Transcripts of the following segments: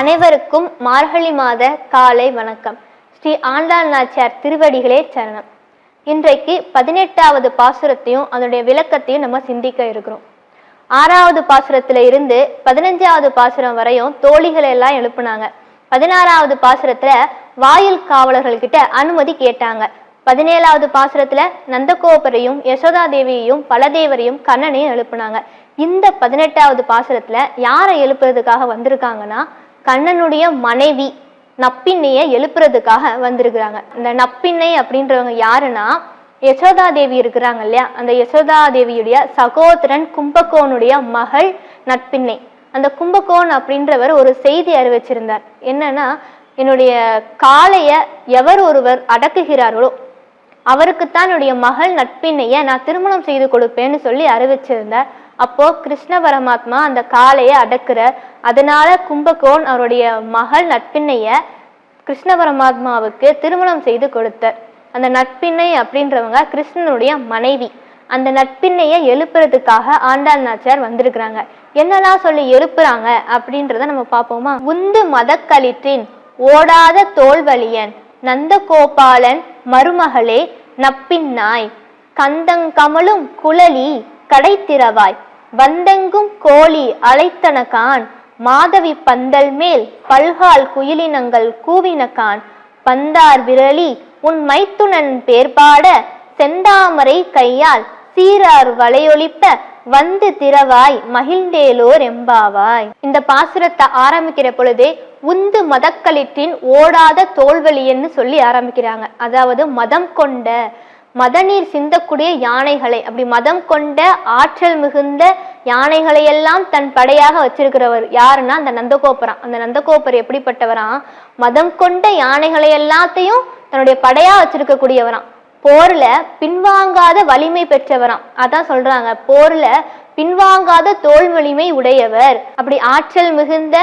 அனைவருக்கும் மார்கழி மாத காலை வணக்கம். ஸ்ரீ ஆண்டாள் நாச்சியார் திருவடிகளே சரணம். இன்றைக்கு பதினெட்டாவது பாசுரத்தையும் அதனுடைய விளக்கத்தையும் நம்ம சிந்திக்க இருக்கிறோம். ஆறாவது பாசுரத்துல இருந்து பதினஞ்சாவது பாசுரம் வரையும் தோழிகளை எல்லாம் எழுப்புனாங்க. பதினாறாவது பாசுரத்துல வாயில் காவலர்கள் கிட்ட அனுமதி கேட்டாங்க. பதினேழாவது பாசுரத்துல நந்தகோபரையும் யசோதா தேவியையும் பலதேவரையும் கண்ணனையும் எழுப்புனாங்க. இந்த பதினெட்டாவது பாசுரத்துல யாரை எழுப்புறதுக்காக வந்திருக்காங்கன்னா கண்ணனுடைய மனைவி நப்பிண்ணையை எழுப்புறதுக்காக வந்திருக்கிறாங்க. இந்த நப்பின்னை அப்படின்றவங்க யாருன்னா யசோதா தேவி இருக்கிறாங்க இல்லையா? அந்த யசோதா தேவியுடைய சகோதரன் கும்பகோனுடைய மகள் நட்பின்னை அந்த கும்பகோன் அப்படின்றவர் ஒரு செய்தி அறிவிச்சிருந்தார். என்னன்னா என்னுடைய காலைய எவர் ஒருவர் அடக்குகிறார்களோ அவருக்குத்தான் என்னுடைய மகள் நட்பிண்ணைய நான் திருமணம் செய்து கொடுப்பேன்னு சொல்லி அறிவிச்சிருந்தார். அப்போ கிருஷ்ண பரமாத்மா அந்த காளையை அடக்குற அதனால கும்பகோன் அவருடைய மகள் நட்பிண்ணைய கிருஷ்ண பரமாத்மாவுக்கு திருமணம் செய்து கொடுத்தார். அந்த நட்பின்னை அப்படின்றவங்க கிருஷ்ணனுடைய மனைவி. அந்த நட்பிண்ணையை எழுப்புறதுக்காக ஆண்டாள் நாச்சியார் வந்திருக்கிறாங்க. என்னெல்லாம் சொல்லி எழுப்புறாங்க அப்படின்றத நம்ம பார்ப்போமா? உந்து மதக்களிற்றின் ஓடாத தோல்வலியன் நந்தகோபாலன் மருமகளே நப்பின்னாய் கந்தங்கமலும் குழலி கடைத்திறவாய் வந்தெங்கும் கோழி அழைத்தனகான் மாதவி பந்தல் மேல் பல்கால் குயிலினங்கள் கூவினகான் பந்தார் விரலி உன் மைத்துனன் பேர்பாட செந்தாமரை கையால் சீரார் வளையொலிப்ப வந்து திறவாய் மகிழ்ந்தேலோர் எம்பாவாய். இந்த பாசுரத்தை ஆரம்பிக்கிற பொழுதே உந்து மதக்களிற்றின் ஓடாத தோல்வலியன்னு சொல்லி ஆரம்பிக்கிறாங்க. அதாவது மதம் கொண்ட மதநீர் சிந்தக்கூடிய யானைகளை அப்படி மதம் கொண்ட ஆற்றல் மிகுந்த யானைகளை எல்லாம் தன் படையாக வச்சிருக்கிறவர் யாருன்னா அந்த நந்தகோபுரம். அந்த நந்தகோபுரம் எப்படிப்பட்டவராம் மதம் கொண்ட யானைகளை எல்லாத்தையும் தன்னுடைய படையா வச்சிருக்கக்கூடியவராம் போர்ல பின்வாங்காத வலிமை பெற்றவராம் அதான் சொல்றாங்க போர்ல பின்வாங்காத தோல் வலிமை உடையவர். அப்படி ஆற்றல் மிகுந்த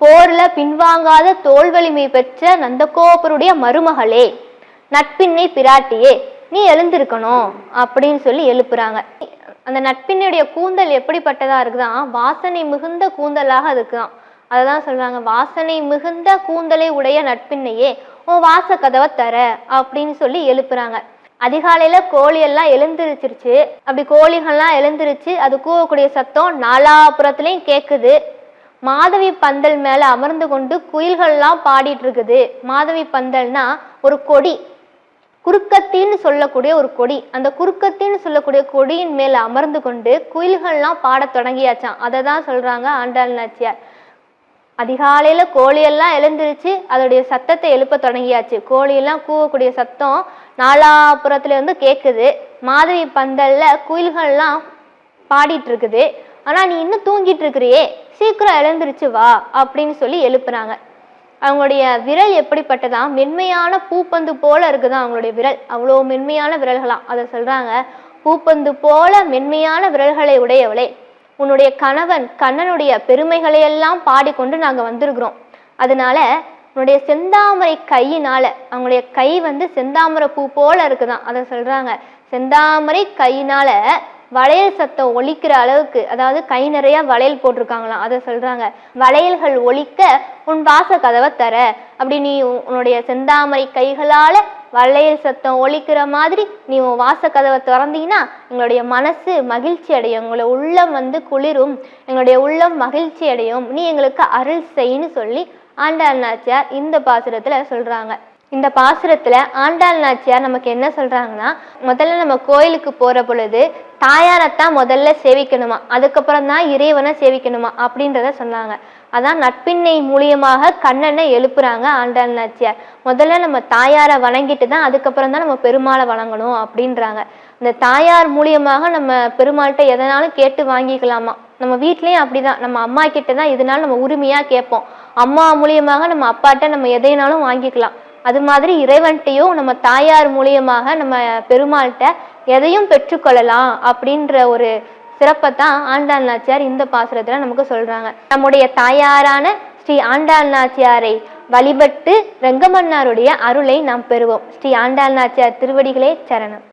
போர்ல பின்வாங்காத தோல் வலிமை பெற்ற நந்தகோபருடைய மருமகளே நட்பின்னை பிராட்டியே நீ எழுந்திருக்கணும் அப்படின்னு சொல்லி எழுப்புறாங்க. அந்த நட்பின்னுடைய கூந்தல் எப்படிப்பட்டதா இருக்குதான் வாசனை மிகுந்த கூந்தலாக இருக்குதான் அததான் சொல்றாங்க வாசனை மிகுந்த கூந்தலை உடைய நட்பின்னையே உன் வாச கதவை தர அப்படின்னு சொல்லி எழுப்புறாங்க. அதிகாலையில கோழி எல்லாம் எழுந்திருச்சிருச்சு. அப்படி கோழிகள்லாம் எழுந்திருச்சு அது கூவக்கூடிய சத்தம் நாலாபுரத்துலயும் கேக்குது. மாதவி பந்தல் மேல அமர்ந்து கொண்டு குயில்கள்லாம் பாடிட்டு இருக்குது. மாதவி பந்தல்னா ஒரு கொடி. குறுக்கத்தின்னு சொல்லக்கூடிய ஒரு கொடி. அந்த குறுக்கத்தின்னு சொல்லக்கூடிய கொடியின் மேல் அமர்ந்து கொண்டு குயில்கள்லாம் பாடத் தொடங்கியாச்சாம். அதை தான் சொல்றாங்க ஆண்டாள் நாச்சியார். அதிகாலையில கோழியெல்லாம் எழுந்திருச்சு அதோடைய சத்தத்தை எழுப்ப தொடங்கியாச்சு. கோழியெல்லாம் கூவக்கூடிய சத்தம் நாலாபுரத்துல இருந்து கேட்குது மாதவி பந்தல்ல குயில்கள்லாம் பாடிட்டு இருக்குது ஆனா நீ இன்னும் தூங்கிட்டு இருக்கிறியே சீக்கிரம் எழுந்திருச்சு வா அப்படின்னு சொல்லி எழுப்புறாங்க. அவங்களுடைய விரல் எப்படிப்பட்டதா? மென்மையான பூப்பந்து போல இருக்குதான் அவங்களுடைய விரல்? அவ்வளோ மென்மையான விரல்களாம். அதை சொல்றாங்க பூப்பந்து போல மென்மையான விரல்களை உடையவளே உன்னுடைய கணவன் கண்ணனுடைய பெருமைகளை எல்லாம் பாடிக்கொண்டு நாங்கள் வந்திருக்கிறோம். அதனால உன்னுடைய செந்தாமரை கையினால அவங்களுடைய கை வந்து செந்தாமரை பூ போல இருக்குதான். அதை சொல்றாங்க செந்தாமரை கையினால வளையல் சத்தம் ஒழிக்கிற அளவுக்கு அதாவது கை நிறைய வளையல் போட்டிருக்காங்களாம் அதை சொல்றாங்க. வளையல்கள் ஒழிக்க உன் வாச கதவை தர. அப்படி நீ உன்னுடைய செந்தாமரை கைகளால வளையல் சத்தம் ஒழிக்கிற மாதிரி நீ உன் வாச கதவை திறந்தீங்கன்னா எங்களுடைய மனசு மகிழ்ச்சி அடையும். எங்களுடைய உள்ளம் வந்து குளிரும். எங்களுடைய உள்ளம் மகிழ்ச்சி அடையும். நீ எங்களுக்கு அருள் செய்ன்னு சொல்லி ஆண்டாள் நாச்சியார் இந்த பாசுரத்துல சொல்றாங்க. இந்த பாசுரத்தில் ஆண்டாள் நாச்சியார் நமக்கு என்ன சொல்கிறாங்கன்னா முதல்ல நம்ம கோயிலுக்கு போகிற பொழுது தாயாரைத்தான் முதல்ல சேவிக்கணுமா? அதுக்கப்புறம் தான் இறைவனை சேவிக்கணுமா? அப்படின்றத சொன்னாங்க. அதான் நட்பின்னை மூலியமாக கண்ணனை எழுப்புறாங்க ஆண்டாள் நாச்சியார். முதல்ல நம்ம தாயாரை வணங்கிட்டு தான் அதுக்கப்புறம் தான் நம்ம பெருமாளை வணங்கணும் அப்படின்றாங்க. இந்த தாயார் மூலியமாக நம்ம பெருமாள்கிட்ட எதனாலும் கேட்டு வாங்கிக்கலாமா? நம்ம வீட்லேயும் அப்படிதான். நம்ம அம்மா கிட்ட தான் இதனால நம்ம உரிமையாக கேட்போம். அம்மா மூலியமாக நம்ம அப்பாட்ட நம்ம எதைனாலும் வாங்கிக்கலாம். அது மாதிரி இறைவன்ட்டையும் நம்ம தாயார் மூலியமாக நம்ம பெருமாள்கிட்ட எதையும் பெற்றுக்கொள்ளலாம் அப்படின்ற ஒரு சிறப்பை தான் ஆண்டாள் நாச்சியார் இந்த பாசுரத்துல நமக்கு சொல்றாங்க. நம்முடைய தாயாரான ஸ்ரீ ஆண்டாள் நாச்சியாரை வழிபட்டு ரெங்கமன்னாருடைய அருளை நாம் பெறுவோம். ஸ்ரீ ஆண்டாள் நாச்சியார் திருவடிகளே சரணம்.